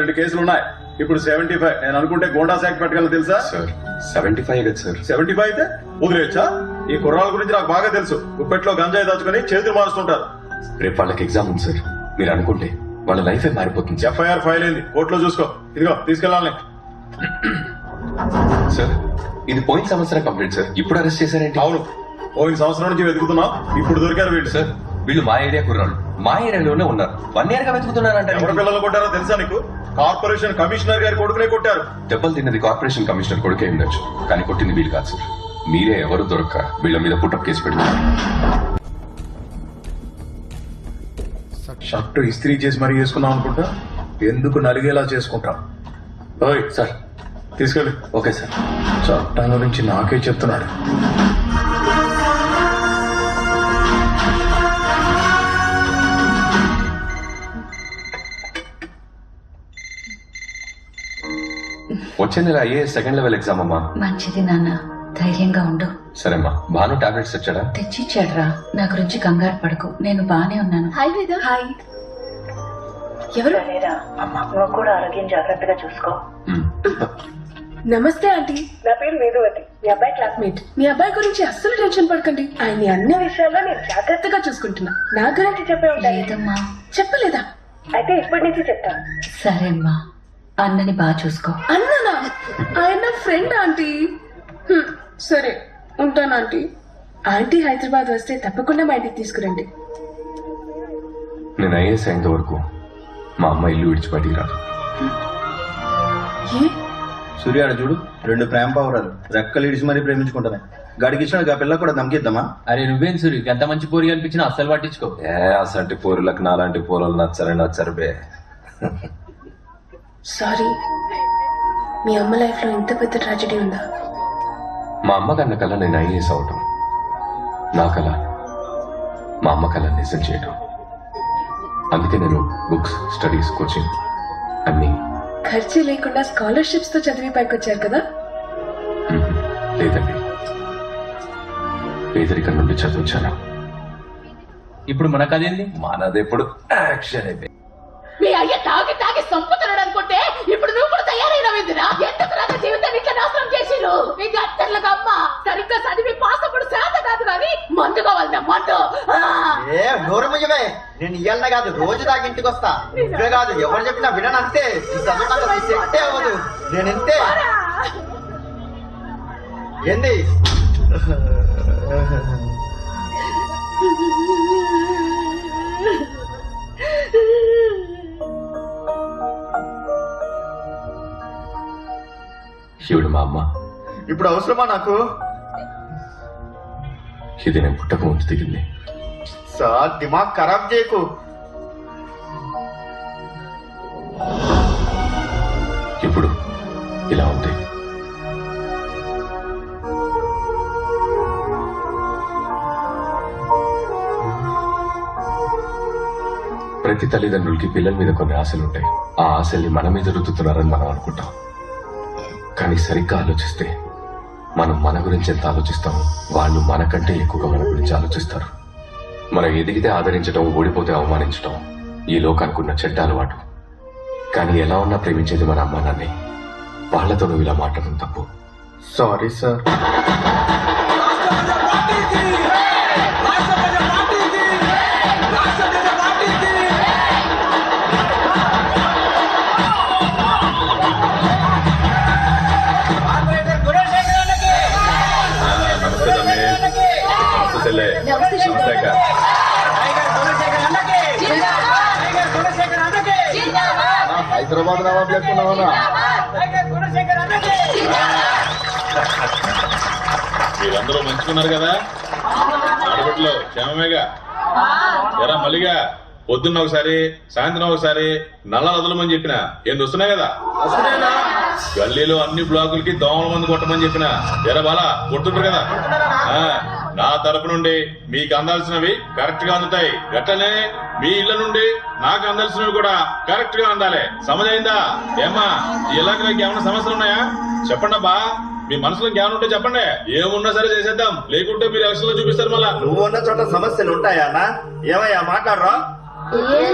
రెండు కేసులు ఉన్నాయి. ఇప్పుడు సెవెంటీ ఫైవ్ నేను అనుకుంటే గోండా శాఖ పెట్టగలను తెలుసా? సార్ సెవెంటీ ఫైవ్ కదా సార్. సెవెంటీ ఫైవ్ అయితే వదిలేయచ్చా? ఈ కుర్రాల గురించి నాకు బాగా తెలుసు. గుప్పెట్లో గంజాయి దాచుకుని చేతులు మారుస్తుంటారు. రేపు వాళ్ళకి ఎగ్జామ్ ఉంది సార్. మీరు అనుకుంటే వాళ్ళ లైఫే మారిపోతుంది ఎఫ్ఐఆర్ ఫైల్ అయింది. కోర్టులో చూసుకో. ఇదిగో తీసుకెళ్ళాలి సార్ ఇది పోయిన సంవత్సరం కంప్లీట్ సార్. ఇప్పుడు అరెస్ట్ చేశారేంటి? అవును. పోయిన సంవత్సరం నుంచి వెతుకుతున్నాం. ఇప్పుడు దొరికారు వీళ్ళు. సార్ వీళ్ళు మా ఏరియా కుర్రాళ్ళు. మా ఏరియాలోనే ఉన్నారు. వన్ ఇయర్గా వెతుకుతున్నారంట ఎవరి పిల్లలు కొట్టారో తెలుసా నీకు? కార్పొరేషన్ కమిషనర్ గారి కొడుకునే కొట్టారు. దెబ్బలు తిన్నది కార్పొరేషన్ కమిషనర్ కొడుకే ఉండొచ్చు. కానీ కొట్టింది వీళ్ళు కాదు సార్. మీరే ఎవరు దొరక్క? వీళ్ళ మీద పుట్టప్ కేసు పెడుతున్నారు షర్టు ఇస్త్రీ చేసి మరీ వేసుకున్నాం అనుకుంటా? ఎందుకు నలిగేలా చేసుకుంటాం? ఓయ్ సార్. తీసుకెళ్ళి. Okay sir. చట్టం గురించి నాకే చెప్తున్నాడు వచ్చే నెల అయ్యే సెకండ్ లెవెల్ ఎగ్జామ్ అమ్మా? మంచిది నాన్న ధైర్యంగా ఉండు. సరేమ్మా భాను టాబ్లెట్స్ వచ్చాడా తెచ్చిచ్చాడ్రా నా గురించి కంగారు పడకు నేను బానే ఉన్నాను. హాయ్ వేద హాయ్ ఎవరు? నువ్వు కూడా ఆరోగ్యం జాగ్రత్తగా చూసుకో. నమస్తే ఆంటీ. నా పేరు వేదవతి. మీ అబ్బాయి క్లాస్మేట్ మీ అబ్బాయి గురించి అస్సలు టెన్షన్ పడకండి. ఆయన అన్ని విషయాల్లో నేను జాగ్రత్తగా చూసుకుంటున్నా. నా గురించి చెప్పే ఉంటాయి. లేదమ్మా. చెప్పలేదా? అయితే ఇప్పటి నుంచి చెప్తాను. సరే అమ్మా అన్నని బాగా చూసుకో. అన్ననా? ఆయన ఫ్రెండ్ ఆంటీ. హ్మ్, సరే ఉంటాను ఆంటీ. ఆంటీ హైదరాబాద్ వస్తే తప్పకుండా మా ఇంటికి తీసుకురండి. నేను ఐఏఎస్ అయ్యేంత వరకు మా అమ్మ ఇల్లు విడిచి బయటికి రాదు. ఏ? సూర్యాడు చూడు రెండు ప్రేమ పావురాలు. రెక్కలు ఇడిచి మరీ ప్రేమించుకుంటున్నాయి. గడికి ఇచ్చిన ఆ పిల్ల కూడా దమ్కిద్దామా అరే నువ్వేం సూరి ఎంత మంచి పోరి కనిపించినా అస్సలు పట్టించుకో. ఏ అసంటి పోరులకు నాలాంటి పోరలు నచ్చరే నచ్చరు బే. సారీ. మీ అమ్మ లైఫ్లో ఇంత పెద్ద ట్రాజెడీ ఉందా? మా అమ్మ కన్న కళ నేను ఐఏఎస్ అవటం. నా కళ మా అమ్మ కళ నిజం చేయటం. అందుకే నేను బుక్స్ స్టడీస్ కోచింగ్ అన్నీ ఖర్చు లేకుండా స్కాలర్షిప్స్తో చదివి పైకొచ్చారు కదా? మ్మ్. లేదండి. పేదరికం నుండి చదివించాను. ఇప్పుడు మనకు అదేంది మనదెప్పుడు యాక్షన్ అయిపోయింది మీ అయ్య తాగి తాగి సంపుతున్నాడు అనుకుంటే ఇప్పుడు నువ్వు కూడా తయారైనవిందిరా ఎందుకు రాక జీవితాన్ని ఇట్లా చేసిరు మీ గత్తర్లకు అమ్మ సరిగ్గా చదివి పాస్ అప్పుడు శాత కాదు కానీ మందు కావాలన్నా మందు! ఏ నోరు ముయ్యవే. నేను ఇయ్యాలనే కాదు రోజు దాకా ఇంటికి వస్తా. ఇప్పుడే కాదు ఎవరు చెప్పినా వినను అంతే. ఈ చదువు సెట్టే అవ్వదు. నేను ఇంతే. ఏంది? శివుడు మా అమ్మ. ఇప్పుడు అవసరమా నాకు? ఇది నేను పుట్టక ముందు దిగింది సార్ దిమాగ్ ఖరాబ్ చేయకు. ఇప్పుడు ఇలా ఉంది. ప్రతి తల్లిదండ్రులకి పిల్లల మీద కొన్ని ఆశలు ఉంటాయి. ఆ ఆశల్ని మన మీద రుద్దుతున్నారని మనం అనుకుంటాం. కానీ సరిగ్గా ఆలోచిస్తే మనం మన గురించి ఎంత ఆలోచిస్తామో వాళ్ళు మనకంటే ఎక్కువగా మన గురించి ఆలోచిస్తారు. మనం ఎదిగితే ఆదరించడం ఓడిపోతే అవమానించడం ఈ లోకానుకున్న చెడ్డ అలవాటు. కానీ ఎలా ఉన్నా ప్రేమించేది మన అమ్మ నాన్నే. వాళ్ళతో నువ్వు ఇలా మాట్లాడడం తప్పు. Sorry sir. హైదరాబాద్ నవాబ్ లేకున్నావునా మీరందరూ మంచుకున్నారు కదా? ఆడబిడ్డలు క్షేమమేగా? ఎరా మల్లిగా పొద్దున్న ఒకసారి సాయంత్రం ఒకసారి నల్ల వదలమని చెప్పిన. ఏం వస్తున్నాయి కదా? గల్లీలో అన్ని బ్లాకులకి దోమల మంది కొట్టమని చెప్పిన. ఎరా బాలా కొడుతుంటారు కదా? నా తరపు నుండి మీకు అందాల్సినవి కరెక్ట్గా అందుతాయి. గట్టనే మీ ఇళ్ళ నుండి నాకు అందాల్సినవి కూడా కరెక్ట్గా అందాలి. సమజైందా? ఏమ్మా ఈ ఇలాగ ఏమైనా సమస్యలు ఉన్నాయా? చెప్పండి అబ్బా. మీ మనసులో జ్ఞానం ఉంటే చెప్పండి. ఏమున్నా సరే చేసేద్దాం. లేకుంటే మీరు ఎలక్షన్లో చూపిస్తారు మళ్ళా. నువ్వు ఉన్న చోట సమస్యలు ఉంటాయా అన్న? ఏమయ్యా మాట్లాడరా? ఏయ్!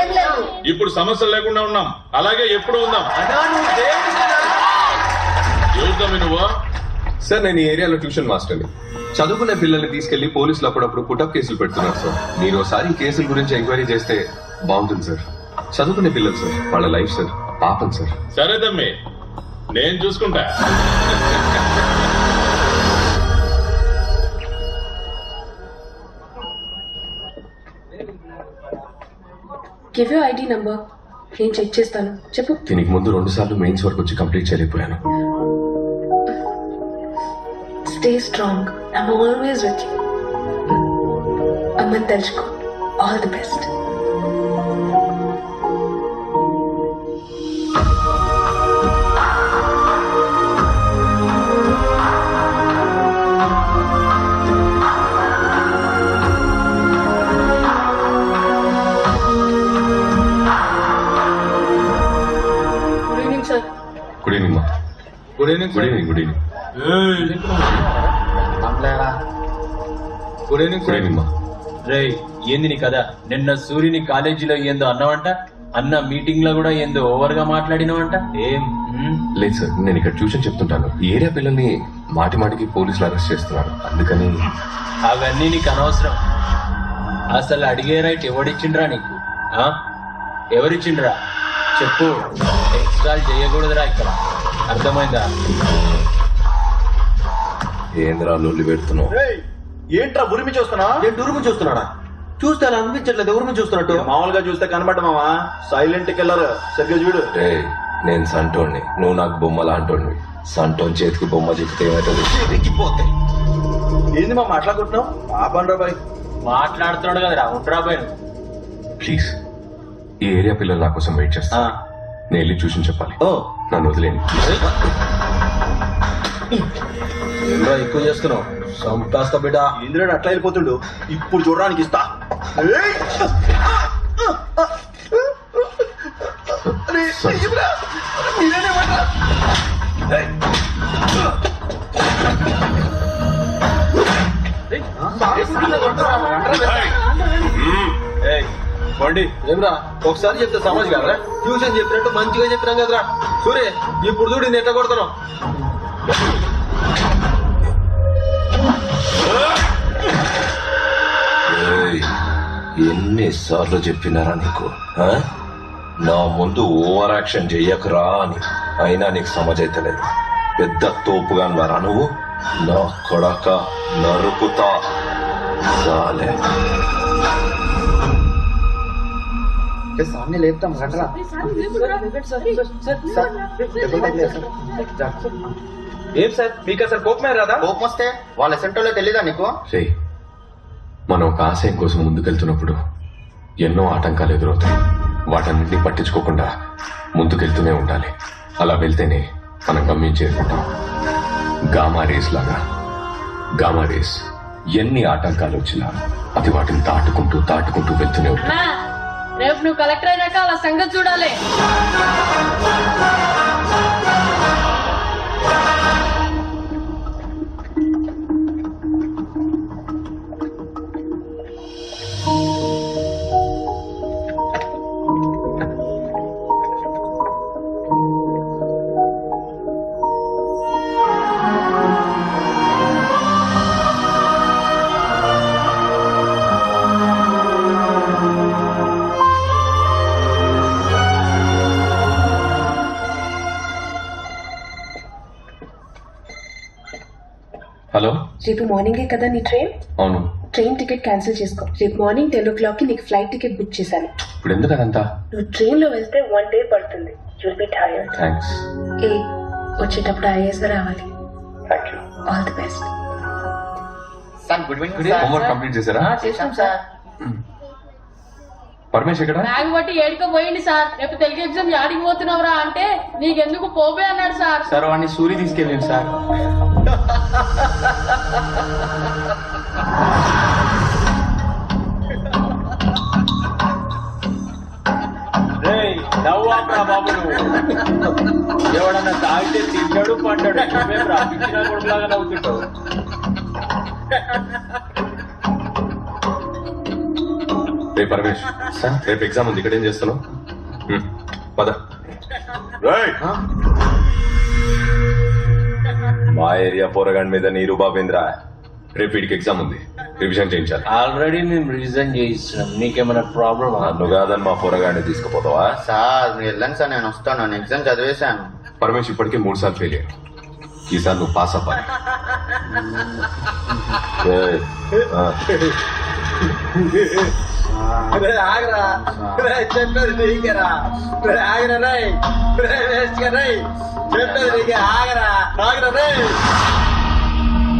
ఏం లేదు. ఇప్పుడు సమస్యలు లేకుండా ఉన్నాం. అలాగే ఎప్పుడు ఉందాం? ఎవరితో నువ్వు? సార్ నేను ఈ ఏరియాలో ట్యూషన్ మాస్టర్ని. చదువుకునే పిల్లల్ని తీసుకెళ్ళి పోలీసులు అప్పుడప్పుడు పుటప్ కేసులు పెడుతున్నారు సార్. మీరు ఒకసారి ఈ కేసుల గురించి ఎంక్వైరీ చేస్తే బాగుంటుంది సార్. చదువుకునే పిల్లలు సార్ వాళ్ళ లైఫ్ సార్ పాపం సార్. సరే తమ్మి నేను చూసుకుంటా. గివ్ యూ ఐడి నంబర్ నేను చెక్ చేస్తాను. చెప్పు. దీనికి ముందు రెండు సార్లు మెయిన్స్ వరకు వచ్చి కంప్లీట్ చేయలేకపోయాను. Stay strong. I'm always with you. Aman Dalshkot, all the best. Good evening, ma. Good evening, good evening, good evening. Good evening good evening good evening మా రే ఏంది నీ కదా నిన్న సూర్యుని కాలేజీలో ఏందో అన్నావంట? అన్న మీటింగ్లో కూడా ఏందో ఓవర్గా మాట్లాడినవంట? ఏం? ఉమ్? లేదు సార్ నేను ఇక్కడ ట్యూషన్ చెప్తుంటాను. ఈ ఏరియా పిల్లల్ని మాటి మాటికి పోలీసులు అరెస్ట్ చేస్తున్నారు. అందుకని అవన్నీ నీకు అనవసరం. అసలు అడిగే రైట్ ఎవడిచ్చిండ్రా నీకు? ఆ? ఎవరిచ్చిండ్రా? చెప్పు. ఎక్స్ట్రా చేయకూడదురా ఇక్కడ. అర్థమైందా? ఏంద్రా లొల్లి పెడుతున్నావు? ఏయ్, ఏంట్రా ఉరిమి చూస్తున్నా? నేను ఉరుము చూస్తున్నాడా? చూస్తే అలా అనిపించట్లేదు ఉరుము చూస్తున్నట్టు. మామూలుగా చూస్తే కనబడ్డ మావా? సైలెంట్ కిల్లర్ సరిగ్గా చూడు రే నేను సంటోణ్ణి నువ్వు నాకు బొమ్మ లాంటోడివి సంటోన్ చేతికి బొమ్మ చెప్తే ఏమవుతుంది ఏంది మా మాట్లాడుకుంటున్నావు? పాపం రా బాయ్. మాట్లాడుతున్నాడు కదరా ఉండరా పోయి ప్లీజ్ ఈ ఏరియా పిల్లలు నా కోసం వెయిట్ చేస్తా. నేను వెళ్ళి ట్యూషన్ చెప్పాలి. ఓ. నన్ను వదిలేండి ఏంట్రా ఎక్కువ చేస్తున్నావు సంపాస్తా బిడ్డ ఇంద్రుడు అట్లా వెళ్ళిపోతుండు ఇప్పుడు చూడడానికి ఇస్తా ఏయ్! అరే, సరే. ఇవ్వరా? మీరేనే ఇవ్వండిరా. ఏయ్! బండి ఏమ్రా ఒకసారి చెప్తే సమాజ్ కదరా ట్యూషన్ చెప్పినట్టు మంచిగా చెప్పినాం కదరా సూర్య ఇప్పుడు చూడు నేను ఎట్లా కొడుతున్నావు ఎన్నిసార్లు చెప్పినారా నీకు? నా ముందు ఓవర్ యాక్షన్ చెయ్యకురా అని. అయినా నీకు సమజైతలేదు పెద్ద తోపుగా వారా నువ్వు? నా కొడక నరుకుతా. సాలే. సార్ని లేపుతాం గట్రా ఏం సార్? మీకు అసలు కోపమే రాదా? కోపం వస్తే వాళ్ళ సెంటర్లో తెలీదా నీకు? రే మనం ఒక ఆశయం కోసం ముందుకెళ్తున్నప్పుడు ఎన్నో ఆటంకాలు ఎదురవుతాయి. వాటన్నింటినీ పట్టించుకోకుండా ముందుకెళ్తూనే ఉండాలి. అలా వెళ్తేనే మనం గమ్యం చేరుకుంటాం. గామా రేస్ లాగా. Gamma rays. ఎన్ని ఆటంకాలు వచ్చినా అది వాటిని దాటుకుంటూ దాటుకుంటూ వెళ్తూనే ఉంటుంది. రేపు నువ్వు కలెక్టర్ అయినాక అలా సంగతి చూడాలి. రేపు మార్నింగే కదా నీ ట్రైన్ అవును. ట్రైన్ టికెట్ క్యాన్సిల్ చేసుకో. రేపు మార్నింగ్ టెన్ ఓ క్లాక్కి నీకు ఫ్లైట్ టికెట్ బుక్ చేశాను. ఇప్పుడు ఎందుకు అదంతా? నువ్వు ట్రైన్లో వెళ్తే వన్ డే పడుతుంది. యుల్ బి టైర్డ్ థ్యాంక్స్ ఏ వచ్చేటప్పుడు ఐఏఎస్ రావాలి. Thank you all the best sir good evening homework complete చేశారా? చేసాం సార్ పరమేష్ ఎక్కడ? బ్యాగ్ బట్టి ఏడుకో పోయింది సార్. రేపు తెలుగు ఎగ్జామ్ యాడికి పోతున్నావురా అంటే నీకెందుకు పోబే అన్నాడు సార్. సార్ వాడిని సూరి తీసుకెళ్ళింది సార్. ఎవడన్నా తాగితే తింటాడు పంటాడు నువ్వేం రా. పిచ్చిన కొడుకులాగా నవ్వుతుంటావు. రేపు పరమేష్ సార్? రేపు ఎగ్జామ్ ఉంది ఇక్కడ ఏం చేస్తున్నావు? పద. రేయ్! మా ఏరియా పోరగాడి మీద నీరు బాబేంద్ర. రేపు వీడికి ఎగ్జామ్ ఉంది. రివిజన్ చేయించాలి. ఆల్రెడీ మేము రివిజన్ చేయిస్తున్నాం నీకేమైనా ప్రాబ్లమ్ నన్ను కాదని మా పోరగాడిని తీసుకుపోతావా? సార్ మీరు వెళ్ళండి సార్ నేను వస్తాను. నేను ఎగ్జామ్ చదివేశాను. పరమేష్ ఇప్పటికే మూడు సార్లు ఫెయిల్ అయ్యాడు. ఈసారి నువ్వు పాస్ అవ్వాలి. ఆగరా. చెప్పేది నీకేరా ఆగరా రై చెప్పేది నీకే ఆగరా ఆగరా రై